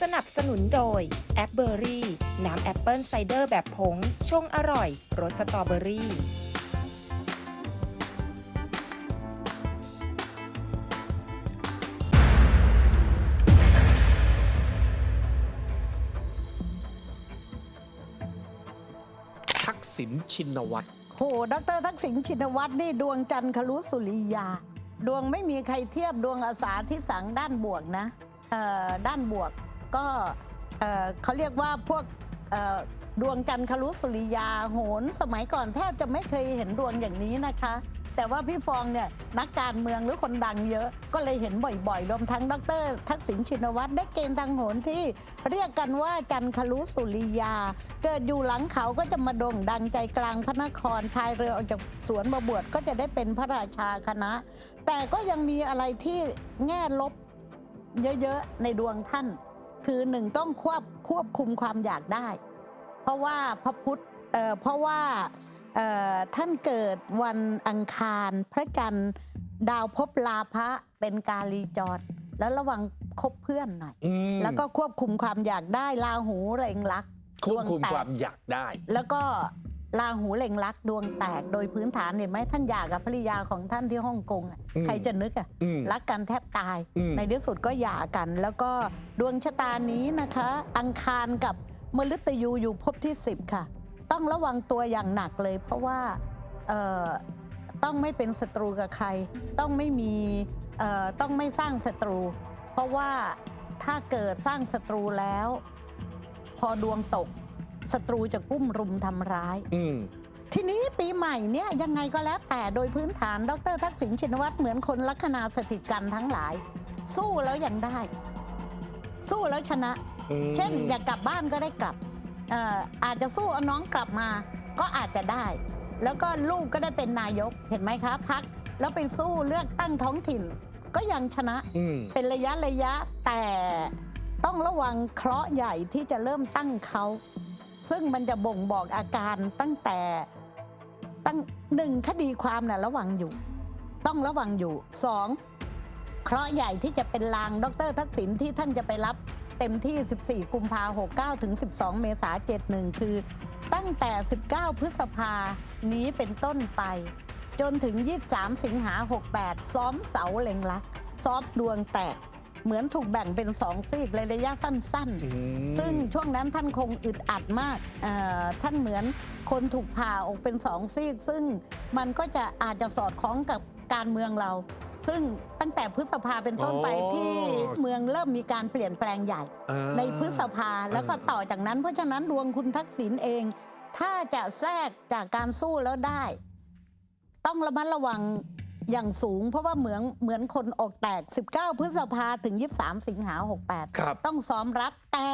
สนับสนุนโดยแอปเบอรี่น้ำแอปเปิลไซเดอร์แบบผง ชงอร่อยรสสตรอเบอรี่ ทักษิณชินวัตร โหดรทักษิณชินวัตรนี่ดวงจันทร์คลุสุริยา ดวงไม่มีใครเทียบดวงอาสาที่สังด้านบวกนะเอ่อด้านบวก ก็เขาเรียกว่าพวกดวงจันทร์คลุสุริยาโหน สมัยก่อนแทบจะไม่เคยเห็นดวงอย่างนี้นะคะ แต่ว่าพี่ฟองเนี่ยนักการเมืองหรือคนดังเยอะ ก็เลยเห็นบ่อยๆ รวมทั้งดร ทักษิณชินวัตรได้เกณฑ์ทางโหนที่ เรียกกันว่าจันคลุสุริยา เกิดอยู่หลังเขาก็จะมาโด่งดังใจกลางพระนครพายเรือออกจากสวนมาบวชก็จะได้เป็นพระราชาคณะ แต่ก็ยังมีอะไรที่แง่ลบเยอะๆในดวงท่าน คือหนึ่งต้องควบควบคุมความอยากได้ เพราะว่าพระพุทธเอ่อเพราะว่าเอ่อท่านเกิดวันอังคารพระจันทร์ดาวภพบลาภะเป็นกาลีจรแล้วระวังคบเพื่อนหน่อยอืมแล้วก็ควบคุมความอยากได้ลาหูเล็งลักษณ์ควบคุมดงแตกความอยากได้ แล้วก็ ราหูเล็งรักดวงแตกโดยพื้นฐานเห็นไหมท่านอยากกับภรรยาของท่านที่ฮ่องกงอะอืมใครจะนึกอะอืมรักกันแทบตายอืมในที่สุดก็หย่ากัน แล้วก็ดวงชะตานี้นะคะ อังคารกับมฤตยูอยู่ภพที่ 10 ค่ะ ต้องระวังตัวอย่างหนักเลย เพราะว่าเอ่อต้องไม่เป็นศัตรูกับใคร ต้องไม่มีเอ่อต้องไม่สร้างศัตรู เพราะว่าถ้าเกิดสร้างศัตรูแล้ว พอดวงตก ศัตรูจะกุ้มรุมทำร้าย อืม ทีนี้ปีใหม่เนี่ยยังไงก็แล้วแต่โดยพื้นฐานดรทักษิณชินวัตรเหมือนคนลัคนาสถิตกันทั้งหลาย สู้แล้วยังได้ สู้แล้วชนะ อืมเช่น อยากกลับบ้านก็ได้กลับเอ่ออาจจะสู้เอาน้องกลับมา ก็อาจจะได้ แล้วก็ลูกก็ได้เป็นนายกเห็นไหมคะพัก แล้วไปสู้เลือกตั้งท้องถิ่น ก็ยังชนะ อืม เป็นระยะระยะแต่ต้องระวังเคราะห์ใหญ่ที่จะเริ่มตั้งเขา ซึ่งมันจะบ่งบอกอาการตั้งแต่ตั้งหนึ่งคดีความน่ะระวังอยู่ ต้องระวังอยู่สองเคราะห์ใหญ่ที่จะเป็นลางดรทักษิณที่ท่านจะไปรับเต็มที่ 14 กุมภา69 ถึง 12 เมษา71 คือ ตั้งแต่ 19 พฤษภานี้เป็นต้นไป จนถึง 23 สิงหา68 ซ้อมเสาเล็งลัก ซ้อมดวงแตก เหมือนถูกแบ่งเป็นสองซีกในระยะสั้น อืม ๆ ซึ่งช่วงนั้นท่านคงอึดอัดมากเอ่อท่านเหมือนคนถูกผ่าออกเป็นสองซีก ซึ่งมันก็จะอาจจะสอดคล้องกับการเมืองเรา ซึ่งตั้งแต่พฤษภาเป็นต้นไปที่เมืองเริ่มมีการเปลี่ยนแปลงใหญ่ อ่า ในพฤษภาแล้วก็เออต่อจากนั้น เพราะฉะนั้นดวงคุณทักษิณเอง ถ้าจะแทรกจากการสู้แล้วได้ ต้องระมัดระวัง อย่างสูงเพราะว่าเหมือนเหมือนคนออกแตก 19 พฤษภาถึง 23 สิงหา68ครับต้องซ้อมรับแต่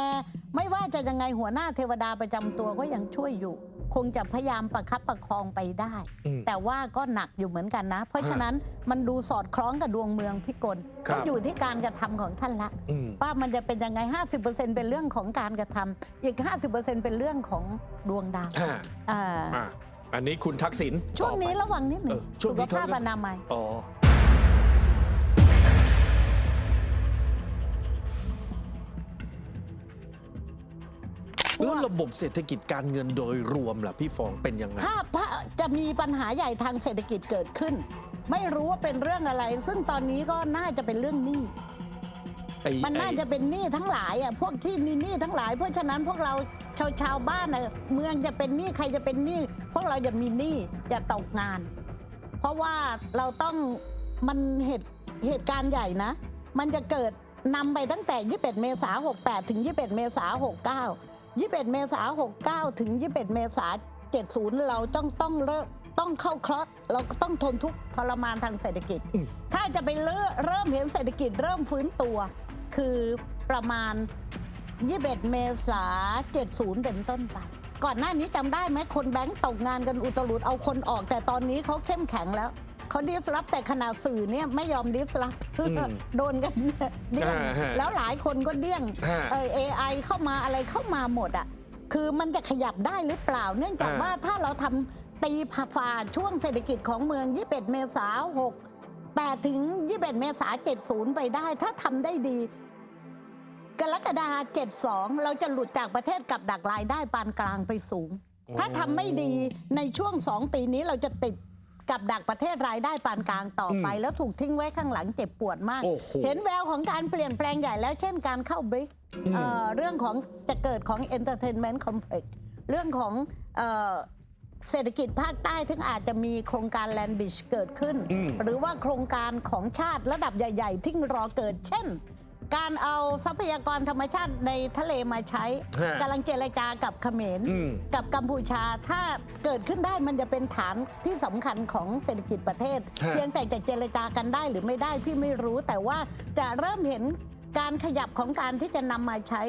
ไม่ว่าจะยังไงหัวหน้าเทวดาประจำตัวก็ยังช่วยอยู่ คงจะพยายามประคับประคองไปได้ อืม แต่ว่าก็หนักอยู่เหมือนกันนะ เพราะฉะนั้นมันดูสอดคล้องกับดวงเมืองพิกลครับก็อยู่ที่การกระทำของท่านละ อืม ว่ามันจะเป็นยังไง 50%เป็นเรื่องของการกระทำอีก 50%เป็นเรื่องของดวงดาวอ่า อ่าอ่า อันนี้คุณทักษิณช่วงนี้ต่อไประวังนิดหนึ่เองอช่วสุงขนี้เขาภาพอนามัย อ๋อแล้วระบบเศรษฐกิจการเงินโดยรวมล่ะพี่ฟองเป็นยังไง ถ้าพระจะมีปัญหาใหญ่ทางเศรษฐกิจเกิดขึ้น ไม่รู้ว่าเป็นเรื่องอะไร ซึ่งตอนนี้ก็น่าจะเป็นเรื่องหนี้ ไอ้มันน่าไอ้จะเป็นหนี้ทั้งหลายอะพวกที่มีหนี้ทั้งหลาย เพราะฉะนั้นพวกเราชาวชาวบ้านอะเมืองจะเป็นหนี้ใครจะเป็นหนี้ พวกเราจะมีหนี้จะตกงาน เพราะว่าเราต้องมันเหตุเหตุการณ์ใหญ่นะ มันจะเกิดนำไปตั้งแต่ 21 เมษา68 ถึง 21 เมษา69 21 เมษา69 ถึง 21 เมษา70 เราต้องต้องเริ่มต้องเข้าคลอสเราก็ต้องทนทุกข์ทรมานทางเศรษฐกิจ ถ้าจะไปเริ่มเริ่มเห็นเศรษฐกิจเริ่มฟื้นตัว คือประมาณ 21 เมษา70 เป็นต้นไป ก่อนหน้านี้จำได้ไหมคนแบงก์ตกงานกันอุตลุดเอาคนออก แต่ตอนนี้เขาเข้มแข็งแล้วเขาดิสรับแต่ขนาดสื่อเนี่ยไม่ยอมดิสรับอืมโดนกันเดี้ยงอ่าฮะแล้วหลายคนก็เดี้ยงฮะเออ AI เข้ามาอะไรเข้ามาหมดอะคือมันจะขยับได้หรือเปล่า เนื่องจากอ่า ว่าถ้าเราทำตีผ่าช่วงเศรษฐกิจของเมือง 21 เมษา6 8 ถึง 21 เมษา70 ไปได้ ถ้าทำได้ดี กรกฎาเจ็ดสองเราจะหลุดจากประเทศกับดักรายได้ปานกลางไปสูง ถ้าทำไม่ดีในช่วงสองปีนี้เราจะติดกับดักประเทศรายได้ปานกลางต่อไป แล้วถูกทิ้งไว้ข้างหลังเจ็บปวดมาก โอ้โห เห็นแววของการเปลี่ยนแปลงใหญ่แล้วเช่นการเข้าบริกเอ่อเรื่องของจะเกิดของ Entertainment Complex เรื่องของเอ่อเศรษฐกิจภาคใต้ถึงอาจจะมีโครงการ Land Bridge เกิดขึ้นอืมหรือว่าโครงการของชาติระดับใหญ่ ๆ ที่รอเกิด เช่น การเอาทรัพยากรธรรมชาติในทะเลมาใช้ฮะกำลังเจรจากับเขมรอืม กับกัมพูชาถ้าเกิดขึ้นได้มันจะเป็นฐานที่สำคัญของเศรษฐกิจประเทศ ฮะ เพียงแต่จะเจรจากันได้หรือไม่ได้พี่ไม่รู้ แต่ว่าจะเริ่มเห็นการขยับของการที่จะนำมาใช้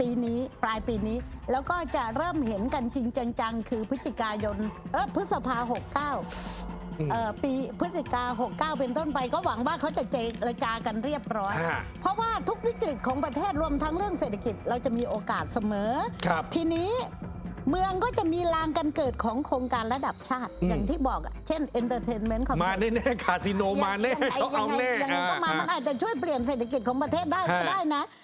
ปีนี้ปลายปีนี้ แล้วก็จะเริ่มเห็นกันจริงจังๆคือพฤศจิกายนเออพฤษภา69อืม เอ่อปีพฤศจิกา69 เป็นต้นไปก็หวังว่าเขาจะเจรจากันเรียบร้อย ฮะเพราะว่าทุกวิกฤตของประเทศรวมทั้งเรื่องเศรษฐกิจเราจะมีโอกาสเสมอ ครับทีนี้เมืองก็จะมีลางกันเกิดของโครงการระดับชาติ อืม อย่างที่บอกอะเช่น Entertainment ของ มาแน่ๆคาสิโนมาแน่ยังไงเขาเอาแน่ยังไงก็มา อ่า มันอาจจะช่วยเปลี่ยนเศรษฐกิจของประเทศได้ก็ฮะได้นะ